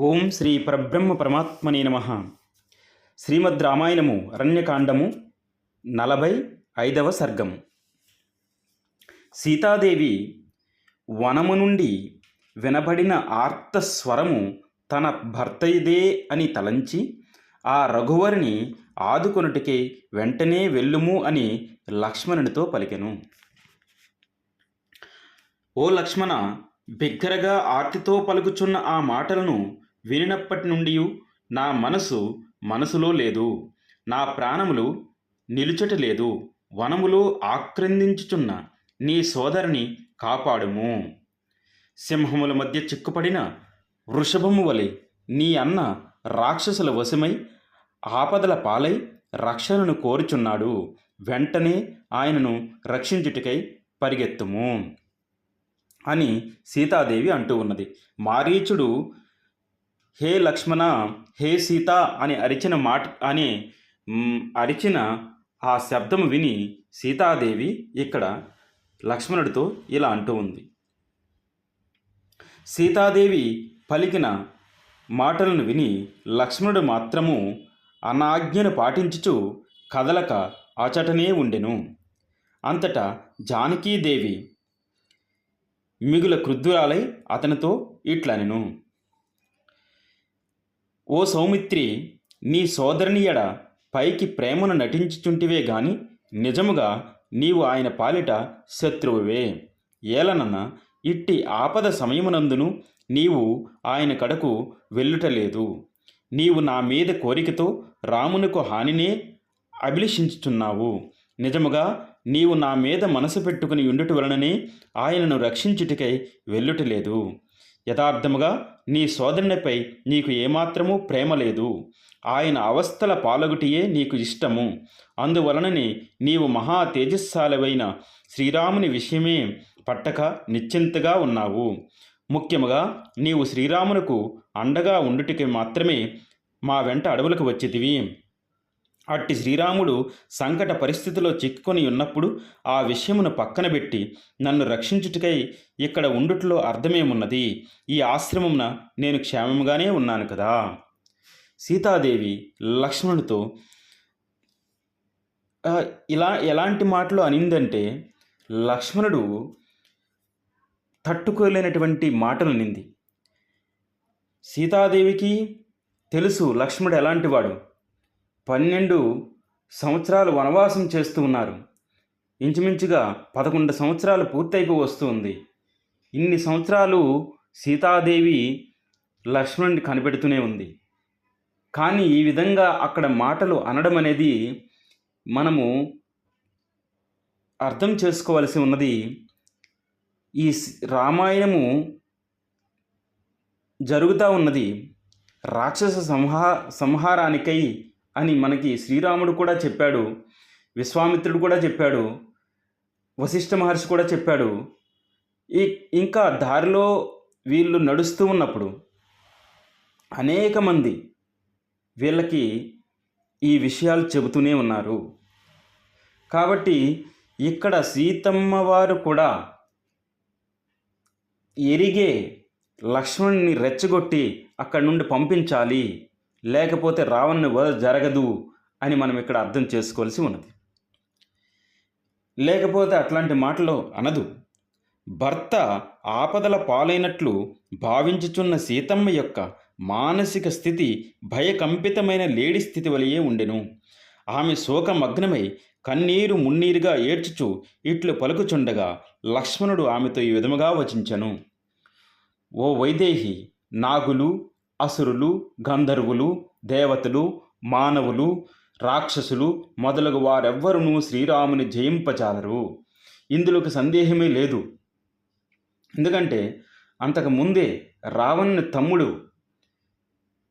ఓం శ్రీ పరబ్రహ్మ పరమాత్మనే నమ. శ్రీమద్ రామాయణము అరణ్యకాండము నలభై ఐదవ సర్గము. సీతాదేవి వనము నుండి వినబడిన ఆర్త స్వరము తన భర్త ఇదే అని తలంచి ఆ రఘువరిని ఆదుకొనుటికే వెంటనే వెళ్ళుము అని లక్ష్మణునితో పలికెను. ఓ లక్ష్మణ బిగ్గరగా ఆర్తితో పలుకుచున్న ఆ మాటలను వినినప్పటి నుండి నా మనసు మనసులో లేదు. నా ప్రాణములు నిలుచట లేదు. వనములో ఆక్రందించుచున్న నీ సోదరిని కాపాడుము. సింహముల మధ్య చిక్కుపడిన వృషభము వలె నీ అన్న రాక్షసుల వశమై ఆపదల పాలై రక్షణను కోరుచున్నాడు. వెంటనే ఆయనను రక్షించుటకై పరిగెత్తుము అని సీతాదేవి అంటూ ఉన్నది. మారీచుడు హే లక్ష్మణ హే సీత అని అరిచిన మాట అని అరిచిన ఆ శబ్దము విని సీతాదేవి ఇక్కడ లక్ష్మణుడితో ఇలా అంటూ ఉంది. సీతాదేవి పలికిన మాటలను విని లక్ష్మణుడు మాత్రము అనాజ్ఞను పాటించుచు కదలక అచటనే ఉండెను. అంతటా జానకీదేవి మిగుల క్రుద్ధురాలై అతనితో ఇట్లనెను. ఓ సౌమిత్రి నీ సోదరుని ఎడ పైకి ప్రేమను నటించుచుంటివే గాని నిజముగా నీవు ఆయన పాలిట శత్రువువే. ఏలనన్న ఇట్టి ఆపద సమయమునందును నీవు ఆయన కడకు వెళ్ళుటలేదు. నీవు నా మీద కోరికతో రామునకు హానినే అభిలషించుచున్నావు. నిజముగా నీవు నా మీద మనసు పెట్టుకుని ఉండుట వలననే ఆయనను రక్షించుటకై వెళ్ళుటలేదు. యథార్థముగా నీ సోదరునిపై నీకు ఏమాత్రము ప్రేమ లేదు. ఆయన అవస్థల పాలగుటియే నీకు ఇష్టము. అందువలననే నీవు మహా తేజస్సాలవైన శ్రీరాముని విషయమే పట్టక నిశ్చింతగా ఉన్నావు. ముఖ్యముగా నీవు శ్రీరామునకు అండగా ఉండుటికి మాత్రమే మా వెంట అడవులకు వచ్చితివి అట్టి శ్రీరాముడు సంకట పరిస్థితిలో చిక్కుకొని ఉన్నప్పుడు ఆ విషయమును పక్కన పెట్టి నన్ను రక్షించుటకై ఇక్కడ ఉండుట్లో అర్థమేమున్నది? ఈ ఆశ్రమమున నేను క్షేమంగానే ఉన్నాను కదా? సీతాదేవి లక్ష్మణుడితో ఇలా ఎలాంటి మాటలు అనిందంటే లక్ష్మణుడు తట్టుకోలేనటువంటి మాటలు నింది సీతాదేవికి తెలుసు లక్ష్మణుడు ఎలాంటివాడు పన్నెండు సంవత్సరాలు వనవాసం చేస్తూ ఉన్నారు. ఇంచుమించుగా పదకొండు సంవత్సరాలు పూర్తయిపోయి వస్తుంది ఇన్ని సంవత్సరాలు సీతాదేవి లక్ష్మణుడిని కనిపెడుతూనే ఉంది. కానీ ఈ విధంగా అక్కడ మాటలు అనడం అనేది మనము అర్థం చేసుకోవలసి ఉన్నది. ఈ రామాయణము జరుగుతూ ఉన్నది. రాక్షస సంహా సంహారానికై అని మనకి శ్రీరాముడు కూడా చెప్పాడు విశ్వామిత్రుడు కూడా చెప్పాడు వశిష్ఠ మహర్షి కూడా చెప్పాడు ఈ ఇంకా దారిలో వీళ్ళు నడుస్తూ ఉన్నప్పుడు అనేక మంది వీళ్ళకి ఈ విషయాలు చెబుతూనే ఉన్నారు. కాబట్టి ఇక్కడ సీతమ్మ వారు కూడా ఎరిగే లక్ష్మణుని రెచ్చగొట్టి అక్కడి నుండి పంపించాలి. లేకపోతే రావణుని వధ జరగదు అని మనం ఇక్కడ అర్థం చేసుకోవాల్సి ఉన్నది. లేకపోతే అట్లాంటి మాటలు అనదు. భర్త ఆపదల పాలైనట్లు భావించుచున్న సీతమ్మ యొక్క మానసిక స్థితి భయకంపితమైన లేడి స్థితి వలయే ఉండెను. ఆమె శోకమగ్నమై కన్నీరు మున్నీరుగా ఏడ్చుచు ఇట్లు పలుకుచుండగా లక్ష్మణుడు ఆమెతో ఈ విధముగా వచించను. ఓ వైదేహి నాగులు అసురులు గంధర్వులు దేవతలు మానవులు రాక్షసులు మొదలగు వారెవ్వరునూ శ్రీరాముని జయింపచాలరు. ఇందులోకి సందేహమే లేదు. ఎందుకంటే అంతకు ముందే రావణుని తమ్ముడు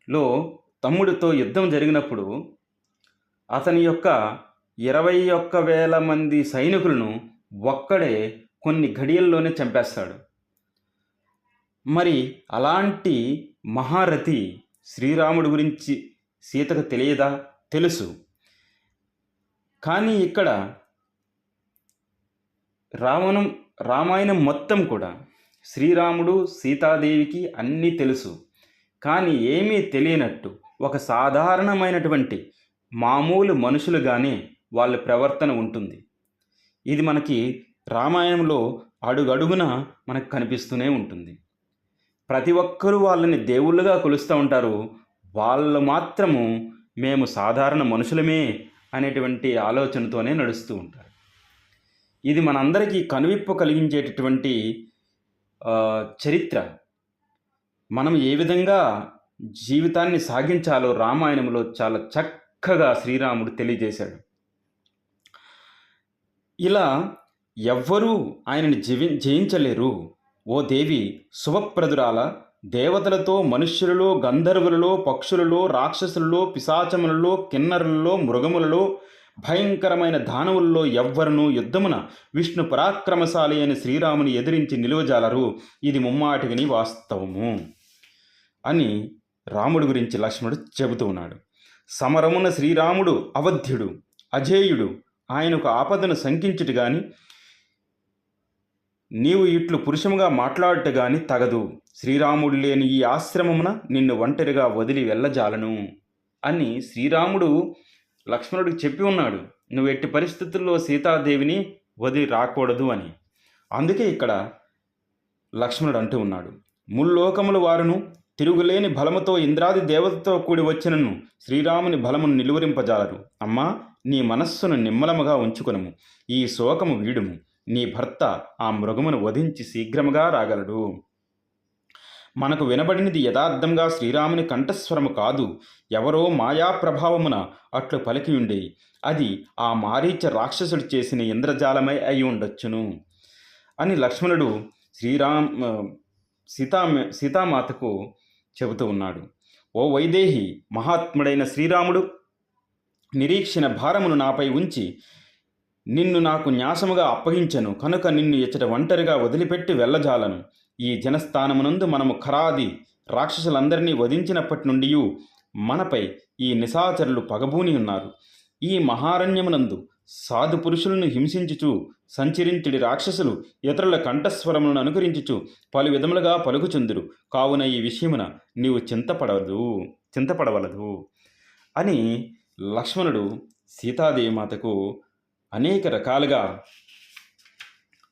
లో తమ్ముడితో యుద్ధం జరిగినప్పుడు అతని యొక్క ఇరవై ఒక్క వేల మంది సైనికులను ఒక్కడే కొన్ని ఘడియల్లోనే చంపేస్తాడు. మరి అలాంటి మహారథి శ్రీరాముడి గురించి సీతకు తెలియదా? తెలుసు. కానీ ఇక్కడ రావణం రామాయణం మొత్తం కూడా శ్రీరాముడు సీతాదేవికి అన్నీ తెలుసు. కానీ ఏమీ తెలియనట్టు ఒక సాధారణమైనటువంటి మామూలు మనుషులుగానే వాళ్ళ ప్రవర్తన ఉంటుంది. ఇది మనకి రామాయణంలో అడుగడుగున మనకు కనిపిస్తూనే ఉంటుంది. ప్రతి ఒక్కరూ వాళ్ళని దేవుళ్ళుగా కొలుస్తూ ఉంటారు. వాళ్ళు మాత్రము మేము సాధారణ మనుషులమే అనేటువంటి ఆలోచనతోనే నడుస్తూ ఉంటారు. ఇది మనందరికీ కనువిప్పు కలిగించేటటువంటి చరిత్ర. మనం ఏ విధంగా జీవితాన్ని సాగించాలో రామాయణంలో చాలా చక్కగా శ్రీరాముడు తెలియజేశాడు. ఇలా ఎవ్వరూ ఆయనని జీవి జయించలేరు. ఓ దేవి శుభప్రదురాల దేవతలతో మనుష్యులలో గంధర్వులలో పక్షులలో రాక్షసులలో పిశాచములలో కిన్నరులలో మృగములలో భయంకరమైన దానవుల్లో ఎవ్వరను యుద్ధమున విష్ణు పరాక్రమశాలి అని శ్రీరాముని ఎదిరించి నిలువజాలరు. ఇది ముమ్మాటివిని వాస్తవము అని రాముడు గురించి లక్ష్మణుడు చెబుతూ ఉన్నాడు. సమరమున శ్రీరాముడు అవధ్యుడు అజేయుడు. ఆయనకు ఆపదను శంకించుట గాని నీవు ఇట్లు పురుషముగా మాట్లాడుట గాని తగదు. శ్రీరాముడు లేని ఈ ఆశ్రమమున నిన్ను ఒంటరిగా వదిలి వెళ్ళజాలను అని శ్రీరాముడు లక్ష్మణుడికి చెప్పి ఉన్నాడు. నువ్వు ఎట్టి పరిస్థితుల్లో సీతాదేవిని వదిలి రాకూడదు అని. అందుకే ఇక్కడ లక్ష్మణుడు అంటూ ఉన్నాడు. ముల్లోకముల వారును తిరుగులేని బలముతో ఇంద్రాది దేవతతో కూడి వచ్చినను శ్రీరాముని బలమును నిలువరింపజాలరు. అమ్మా నీ మనస్సును నిమ్మలముగా ఉంచుకొనుము. ఈ శోకము వీడుము. నీ భర్త ఆ మృగమును వధించి శీఘ్రముగా రాగలడు. మనకు వినబడినది యథార్థంగా శ్రీరాముని కంఠస్వరము కాదు. ఎవరో మాయా ప్రభావమున అట్లు పలికియుండే అది ఆ మారీచ రాక్షసుడు చేసిన ఇంద్రజాలమై అయి ఉండొచ్చును. అని లక్ష్మణుడు శ్రీరామ్ సీతా సీతామాతకు చెబుతూ ఉన్నాడు. ఓ వైదేహి మహాత్ముడైన శ్రీరాముడు నిరీక్షణ భారమును నాపై ఉంచి నిన్ను నాకు న్యాసముగా అప్పగించను కనుక నిన్ను ఇచ్చట ఒంటరిగా వదిలిపెట్టి వెళ్ళజాలను. ఈ జనస్థానమునందు మనము ఖరాది రాక్షసులందరినీ వధించినప్పటి నుండి మనపై ఈ నిశాచరులు పగబూని ఉన్నారు. ఈ మహారణ్యమునందు సాధు పురుషులను హింసించుచు సంచరించుడి రాక్షసులు ఇతరుల కంఠస్వరములను అనుకరించుచు పలు విధములుగా పలుకుచుందురు. కావున ఈ విషయమున నీవు చింతపడవదు చింతపడవలదు అని లక్ష్మణుడు సీతాదేవి మాతకు అనేక రకాలుగా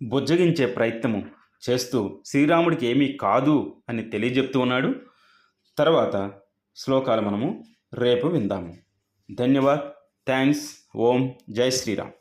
బుజ్జగించే ప్రయత్నము చేస్తూ శ్రీరాముడికి ఏమీ కాదు అని తెలియజెప్తూ ఉన్నాడు. తర్వాత శ్లోకాలు మనము రేపు విందాము. ధన్యవాద్. థ్యాంక్స్. ఓం. జై శ్రీరామ్.